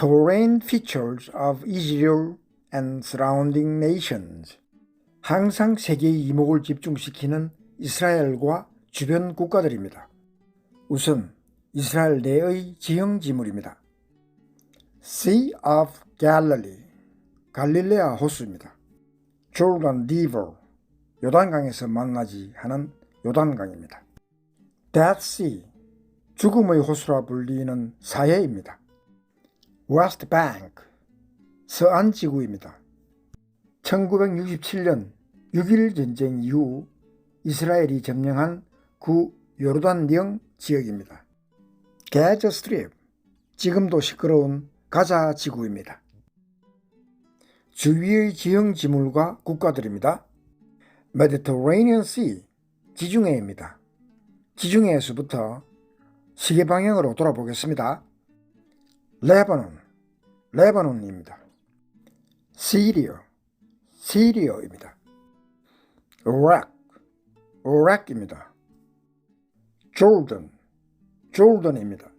terrain features of Israel and surrounding nations. 항상 세계의 이목을 집중시키는 이스라엘과 주변 국가들입니다. 우선 이스라엘 내의 지형 지물입니다. Sea of Galilee, 갈릴레아 호수입니다. Jordan River, 요단강에서 만나지 하는 요단강입니다. Dead Sea, 죽음의 호수라 불리는 사해입니다. West Bank, 서안 지구입니다. 1967년 6.1 전쟁 이후 이스라엘이 점령한 구 요르단령 지역입니다. 가자 스트립, 지금도 시끄러운 가자 지구입니다. 주위의 지형 지물과 국가들입니다. Mediterranean Sea, 지중해입니다. 지중해에서부터 시계 방향으로 돌아보겠습니다. 레바논, 레바논입니다. 시리아, 시리아입니다. 이라크, 이라크입니다. 조던, 조던입니다.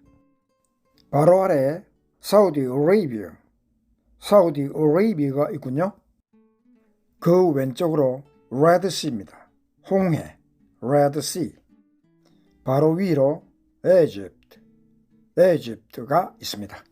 바로 아래 사우디 아라비아, 사우디 아라비아가 있군요. 그 왼쪽으로 레드시입니다. 홍해, 레드시. 바로 위로 에집트, 에집트가 있습니다.